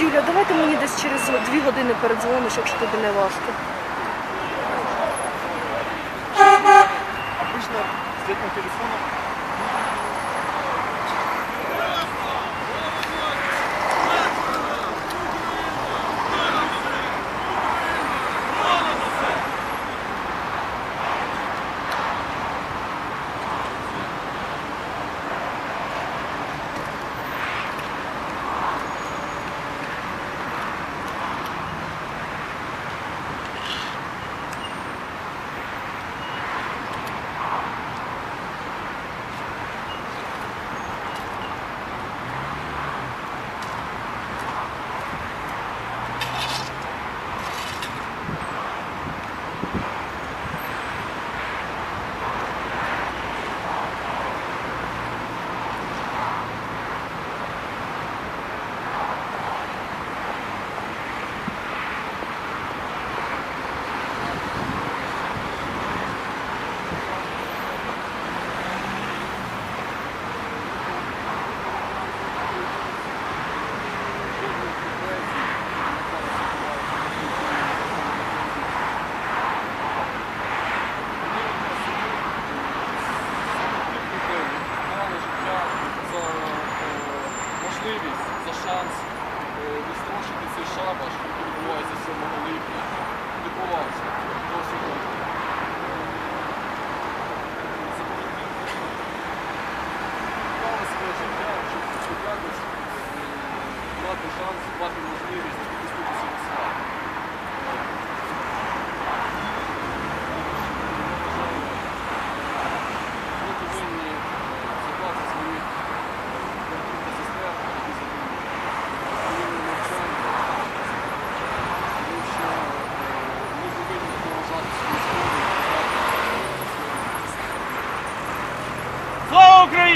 Юля, давайте мені десь через дві години передзвониш, якщо тобі не важко. Обычно с этим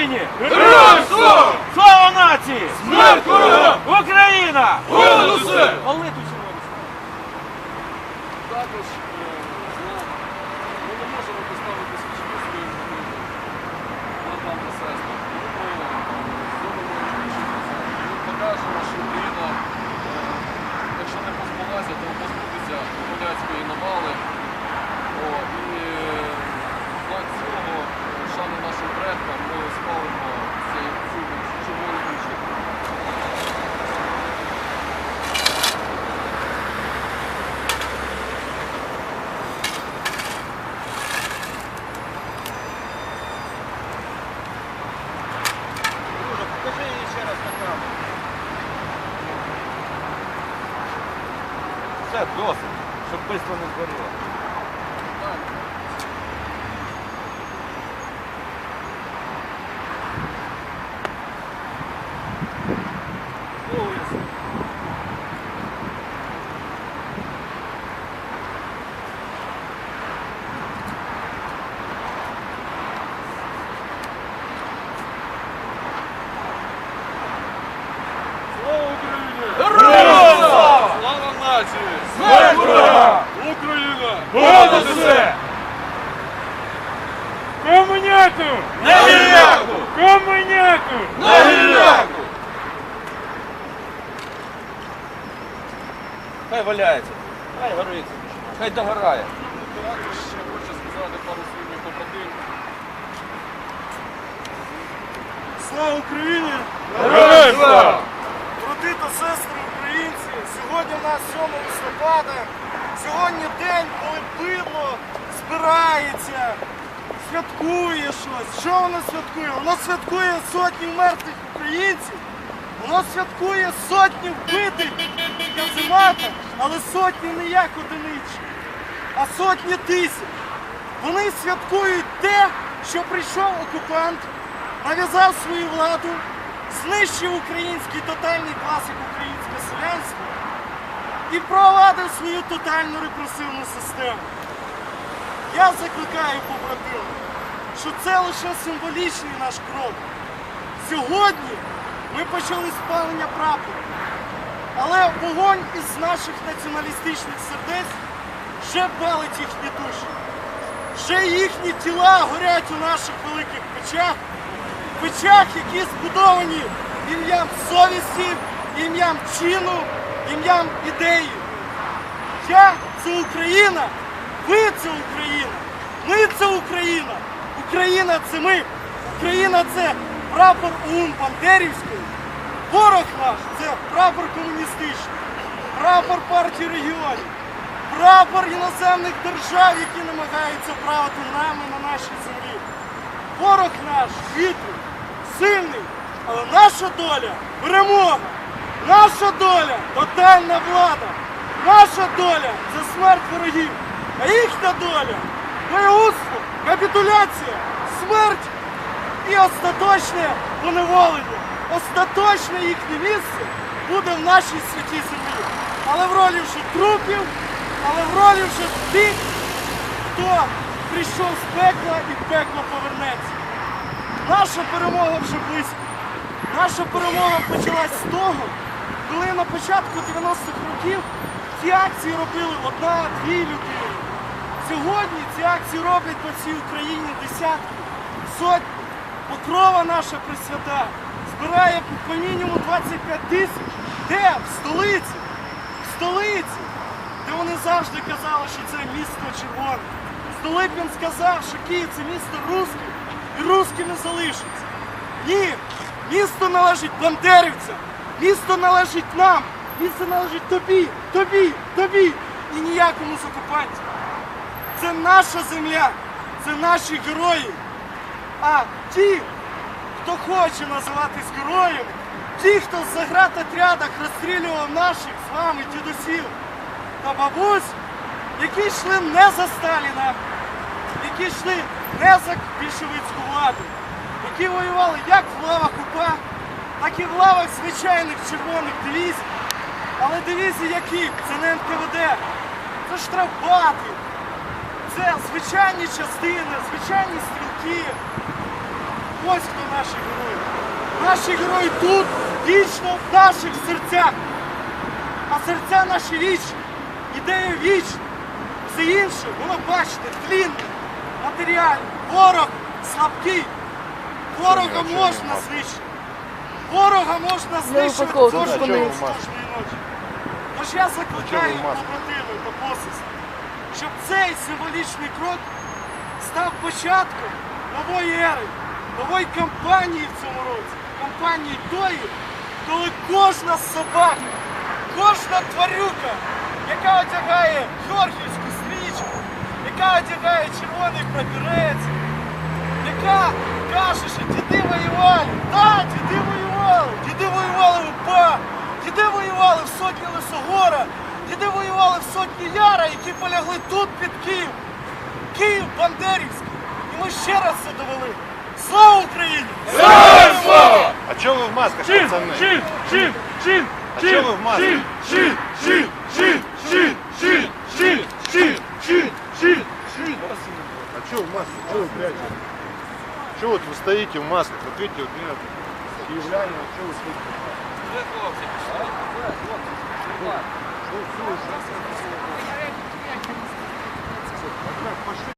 Україні! Героям слава! Слава нації! Смерть ворогам! Україна! Голос! усе! Молитву сьогодні. Також Все, досить, щоб швидко не згоріло. Слава Україні! Героям слава! Слава нації! Смерть ворогам! Україна! Понад усе! Комуняку! На гілляку! Комуняку! На гілляку! Хай валяється. Хай гориться. Хай догорає. Також ще хочу сказати пару слів побратим. Слава Україні! Героям слава! Брати та сестри українці! Сьогодні в нас 7 листопада. Сьогодні день, коли бидло збирається, святкує щось. Що воно святкує? Воно святкує сотні мертвих українців. Воно святкує сотні вбитих казематах, але сотні не як одиничні, а сотні тисяч. Вони святкують те, що прийшов окупант, нав'язав свою владу, знищив український тотальний класик українське селянство і провадив свою тотальну репресивну систему. Я закликаю побратимів, що це лише символічний наш крок. Сьогодні ми почали спалення прапора, але вогонь із наших націоналістичних сердець ще палить їхні душі. Ще їхні тіла горять у наших великих печах, печах, які збудовані ім'ям совісті, ім'ям чину, ім'ям ідеї. Я це Україна, ви це Україна, ми це Україна. Україна це ми. Україна це прапор УН Бандерівської. Ворог наш це прапор комуністичний, прапор партії регіонів, прапор іноземних держав, які намагаються правити нами на нашій землі. Ворог наш хитрий, сильний, але наша доля перемога. Наша доля тотальна влада. Наша доля це смерть ворогів. А їхня доля боєгузтво, капітуляція, смерть і остаточне поневолення. Остаточне їхнє місце буде в нашій святій землі. Але в ролі вже трупів, але в ролі вже тих, хто прийшов з пекла і пекло повернеться. Наша перемога вже близько. Наша перемога почалась з того, коли на початку 90-х років ці акції робили одна-дві людини. Сьогодні ці акції роблять по всій Україні десятки, сотні. Покрова наша присвята збирає по мінімум 25 тисяч. Де? В столиці. В столиці, де вони завжди казали, що це місто червоне. Столипін сказав, що Київ це місто русських і русскими залишиться. Ні, місто належить бандерівцям, місто належить нам, місто належить тобі, тобі, тобі і ніякому з окупантів. Це наша земля, це наші герої. А ті, хто хоче називатись героями, ті, хто в заградотрядах розстрілював наших з вами дідусів та бабусь, які йшли не за Сталіна, які йшли не за більшовицьку владу, які воювали як в лавах УПА, так і в лавах звичайних червоних дивізій. Але дивізії які? Це не НКВД, це штрафбати, це звичайні частини, звичайні стрілки. Ось хто наші герої. Наші герої тут, вічно в наших серцях. А серця наші вічні, ідеї вічні. Все інше, воно бачите, тлінне, матеріальне. Ворог слабкий. Ворога можна знищити. Ворога можна знищити кожної ночі. Тож я закликаю побратими та посести, щоб цей символічний крок став початком нової ери, нової кампанії в цьому році. Кампанії тої, коли кожна собака, кожна тварюка, яка одягає Георгіївську стрічку, яка одягає червоний прапірець, яка каже, що діди воювали. Так, діди воювали. Діди воювали в УПА, діди воювали в сотні Лисогора, діди воювали в сотні Яра, які полягли тут під Київ. Київ Бандерівський. І ми ще раз це довели. Слава Україні! Слава! А чого ви в масках, Чин, пацани? чин, чин, чин, А чин, чого ви в масці? чин, чин, чин, чин, чин, чин, чин, чин, чин, чин. А чего в масках? Чего вы прячете? Чего вот вы стоите в масках? Вот видите, вот меня киевляне, вот чего вы стоите? Вже хлопці пішли. Пошли.